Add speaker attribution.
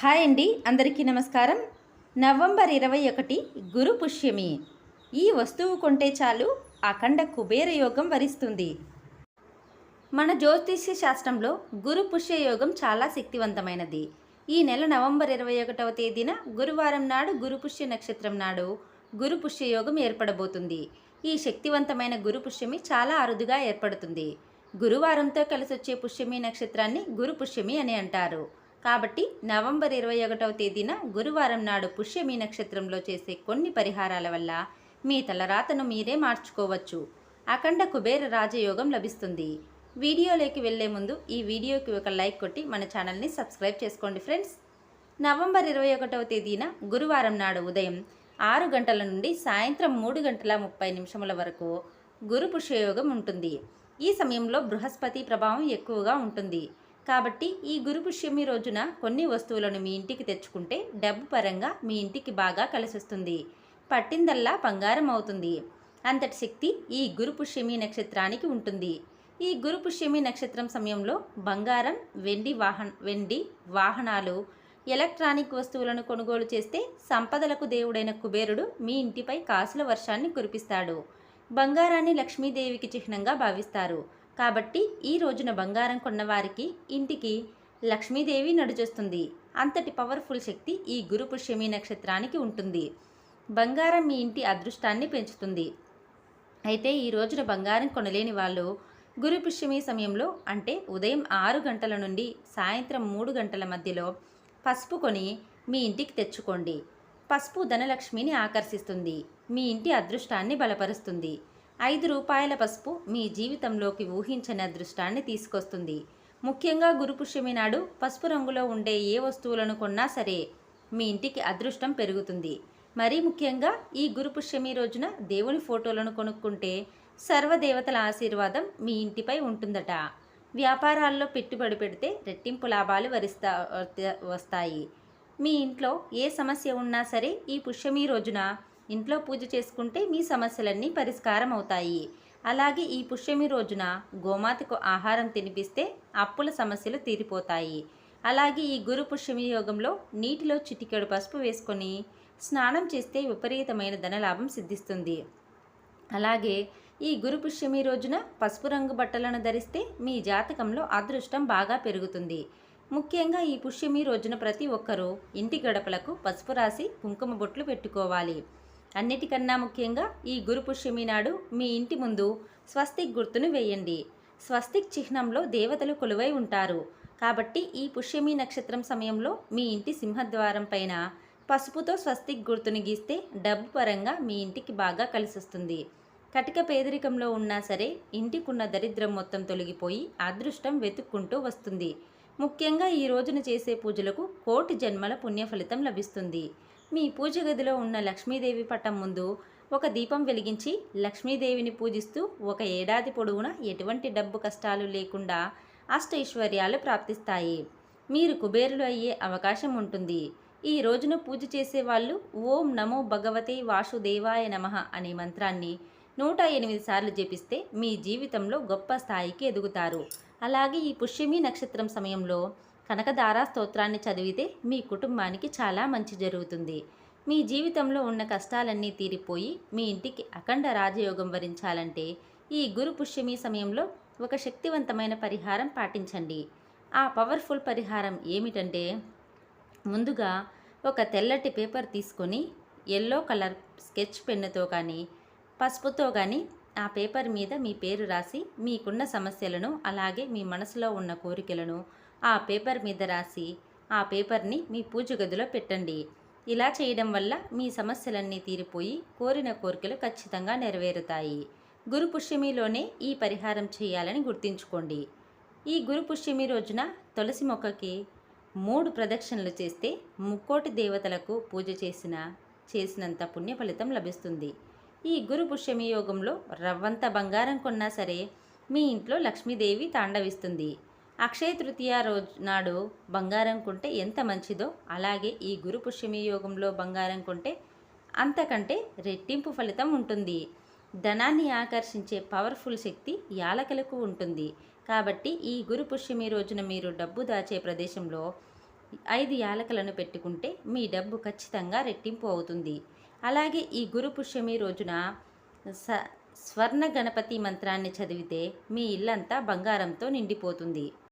Speaker 1: Hi అండి అందరికీ నమస్కారం. నవంబర్ ఇరవై ఒకటి గురు పుష్యమి. ఈ వస్తువు కొంటే చాలు అఖండ కుబేర యోగం వరిస్తుంది. మన జ్యోతిష్య శాస్త్రంలో గురు పుష్య యోగం చాలా శక్తివంతమైనది. ఈ నెల నవంబర్ ఇరవై ఒకటవ తేదీన గురువారం నాడు గురు పుష్య నక్షత్రం నాడు గురు పుష్య యోగం ఏర్పడబోతుంది. ఈ శక్తివంతమైన గురు పుష్యమి చాలా అరుదుగా ఏర్పడుతుంది. గురువారంతో కలిసొచ్చే పుష్యమి నక్షత్రాన్ని గురు పుష్యమి అని అంటారు. కాబట్టి నవంబర్ ఇరవై ఒకటవ తేదీన గురువారం నాడు పుష్యమి నక్షత్రంలో చేసే కొన్ని పరిహారాల వల్ల మీ తలరాతను మీరే మార్చుకోవచ్చు. అఖండ కుబేర రాజయోగం లభిస్తుంది. వీడియోలోకి వెళ్ళే ముందు ఈ వీడియోకి ఒక లైక్ కొట్టి మన ఛానల్ని సబ్స్క్రైబ్ చేసుకోండి ఫ్రెండ్స్. నవంబర్ ఇరవై ఒకటవ తేదీన గురువారం నాడు ఉదయం ఆరు గంటల నుండి సాయంత్రం మూడు గంటల ముప్పై నిమిషముల వరకు గురు పుష్యయోగం ఉంటుంది. ఈ సమయంలో బృహస్పతి ప్రభావం ఎక్కువగా ఉంటుంది. కాబట్టి ఈ గురు పుష్యమి రోజున కొన్ని వస్తువులను మీ ఇంటికి తెచ్చుకుంటే డబ్బు పరంగా మీ ఇంటికి బాగా కలిసొస్తుంది. పట్టిందల్లా బంగారం అవుతుంది. అంతటి శక్తి ఈ గురు పుష్యమి నక్షత్రానికి ఉంటుంది. ఈ గురు పుష్యమి నక్షత్రం సమయంలో బంగారం వెండి వాహన వెండి వాహనాలు ఎలక్ట్రానిక్ వస్తువులను కొనుగోలు చేస్తే సంపదలకు దేవుడైన కుబేరుడు మీ ఇంటిపై కాసుల వర్షాన్ని కురిపిస్తాడు. బంగారాన్ని లక్ష్మీదేవికి చిహ్నంగా భావిస్తారు. కాబట్టి ఈ రోజున బంగారం కొన్నవారికి ఇంటికి లక్ష్మీదేవి నడుచొస్తుంది అంతటి పవర్ఫుల్ శక్తి ఈ గురు పుష్యమి నక్షత్రానికి ఉంటుంది. బంగారం మీ ఇంటి అదృష్టాన్ని పెంచుతుంది. అయితే ఈ రోజున బంగారం కొనలేని వాళ్ళు గురు పుష్యమి సమయంలో అంటే ఉదయం ఆరు గంటల నుండి సాయంత్రం మూడు గంటల మధ్యలో పసుపు కొని మీ ఇంటికి తెచ్చుకోండి. పసుపు ధనలక్ష్మిని ఆకర్షిస్తుంది. మీ ఇంటి అదృష్టాన్ని బలపరుస్తుంది. ఐదు రూపాయల పసుపు మీ జీవితంలోకి ఊహించని అదృష్టాన్ని తీసుకొస్తుంది. ముఖ్యంగా గురుపుష్యమి నాడు పసుపు రంగులో ఉండే ఏ వస్తువులను కొన్నా సరే మీ ఇంటికి అదృష్టం పెరుగుతుంది. మరీ ముఖ్యంగా ఈ గురుపుష్యమి రోజున దేవుని ఫోటోలను కొనుక్కుంటే సర్వదేవతల ఆశీర్వాదం మీ ఇంటిపై ఉంటుందట. వ్యాపారాల్లో పెట్టుబడి పెడితే రెట్టింపు లాభాలు వరిస్తా వస్తాయి. మీ ఇంట్లో ఏ సమస్య ఉన్నా సరే ఈ పుష్యమి రోజున ఇంట్లో పూజ చేసుకుంటే మీ సమస్యలన్నీ పరిష్కారం అవుతాయి అలాగే ఈ పుష్యమి రోజున గోమాతకు ఆహారం తినిపిస్తే అప్పుల సమస్యలు తీరిపోతాయి. అలాగే ఈ గురు పుష్యమి యోగంలో నీటిలో చిటికెడు పసుపు వేసుకొని స్నానం చేస్తే విపరీతమైన ధనలాభం సిద్ధిస్తుంది. అలాగే ఈ గురు పుష్యమి రోజున పసుపు రంగు బట్టలను ధరిస్తే మీ జాతకంలో అదృష్టం బాగా పెరుగుతుంది. ముఖ్యంగా ఈ పుష్యమి రోజున ప్రతి ఒక్కరూ ఇంటి గడపలకు పసుపు రాసి కుంకుమ బొట్లు పెట్టుకోవాలి. అన్నిటికన్నా ముఖ్యంగా ఈ గురు పుష్యమి నాడు మీ ఇంటి ముందు స్వస్తిక్ గుర్తును వేయండి. స్వస్తిక్ చిహ్నంలో దేవతలు కొలువై ఉంటారు. కాబట్టి ఈ పుష్యమి నక్షత్రం సమయంలో మీ ఇంటి సింహద్వారం పైన పసుపుతో స్వస్తిక్ గుర్తుని గీస్తే డబ్బు పరంగా మీ ఇంటికి బాగా కలిసొస్తుంది. కటిక పేదరికంలో ఉన్నా సరే ఇంటికున్న దరిద్రం మొత్తం తొలగిపోయి అదృష్టం వెతుక్కుంటూ వస్తుంది. ముఖ్యంగా ఈ రోజున చేసే పూజలకు కోటి జన్మల పుణ్యఫలితం లభిస్తుంది. మీ పూజ గదిలో ఉన్న లక్ష్మీదేవి పట్టం ముందు ఒక దీపం వెలిగించి లక్ష్మీదేవిని పూజిస్తూ ఒక ఏడాది పొడవునా ఎటువంటి డబ్బు కష్టాలు లేకుండా అష్టైశ్వర్యాలు ప్రాప్తిస్తాయి. మీరు కుబేరులు అయ్యే అవకాశం ఉంటుంది. ఈ రోజున పూజ చేసే వాళ్ళు ఓం నమో భగవతే వాసుదేవాయ నమః అనే మంత్రాన్ని నూట ఎనిమిది సార్లు జపిస్తే మీ జీవితంలో గొప్ప స్థాయికి ఎదుగుతారు. అలాగే ఈ పుష్యమి నక్షత్రం సమయంలో కనకదారా స్తోత్రాన్ని చదివితే మీ కుటుంబానికి చాలా మంచి జరుగుతుంది. మీ జీవితంలో ఉన్న కష్టాలన్నీ తీరిపోయి మీ ఇంటికి అఖండ రాజయోగం వరించాలంటే ఈ గురు పుష్యమి సమయంలో ఒక శక్తివంతమైన పరిహారం పాటించండి. ఆ పవర్ఫుల్ పరిహారం ఏమిటంటే ముందుగా ఒక తెల్లటి పేపర్ తీసుకొని ఎల్లో కలర్ స్కెచ్ పెన్నుతో కానీ పసుపుతో కానీ ఆ పేపర్ మీద మీ పేరు రాసి మీకున్న సమస్యలను అలాగే మీ మనసులో ఉన్న కోరికలను ఆ పేపర్ మీద రాసి ఆ పేపర్ని మీ పూజ గదిలో పెట్టండి. ఇలా చేయడం వల్ల మీ సమస్యలన్నీ తీరిపోయి కోరిన కోరికలు ఖచ్చితంగా నెరవేరుతాయి. గురు పుష్యమిలోనే ఈ పరిహారం చేయాలని గుర్తుంచుకోండి. ఈ గురు పుష్యమి రోజున తులసి మొక్కకి మూడు ప్రదక్షిణలు చేస్తే ముక్కోటి దేవతలకు పూజ చేసిన చేసినంత పుణ్య ఫలితం లభిస్తుంది. ఈ గురు పుష్యమి యోగంలో రవ్వంత బంగారం కొన్నా సరే మీ ఇంట్లో లక్ష్మీదేవి తాండవిస్తుంది. అక్షయ తృతీయ రోజు నాడు బంగారం కొంటే ఎంత మంచిదో అలాగే ఈ గురు పుష్యమి యోగంలో బంగారం కొంటే అంతకంటే రెట్టింపు ఫలితం ఉంటుంది. ధనాన్ని ఆకర్షించే పవర్ఫుల్ శక్తి యాలకలకు ఉంటుంది. కాబట్టి ఈ గురు పుష్యమి రోజున మీరు డబ్బు దాచే ప్రదేశంలో ఐదు యాలకలను పెట్టుకుంటే మీ డబ్బు ఖచ్చితంగా రెట్టింపు అవుతుంది. అలాగే ఈ గురు పుష్యమి రోజున స స్వర్ణ గణపతి మంత్రాన్ని చదివితే మీ ఇల్లంతా బంగారంతో నిండిపోతుంది.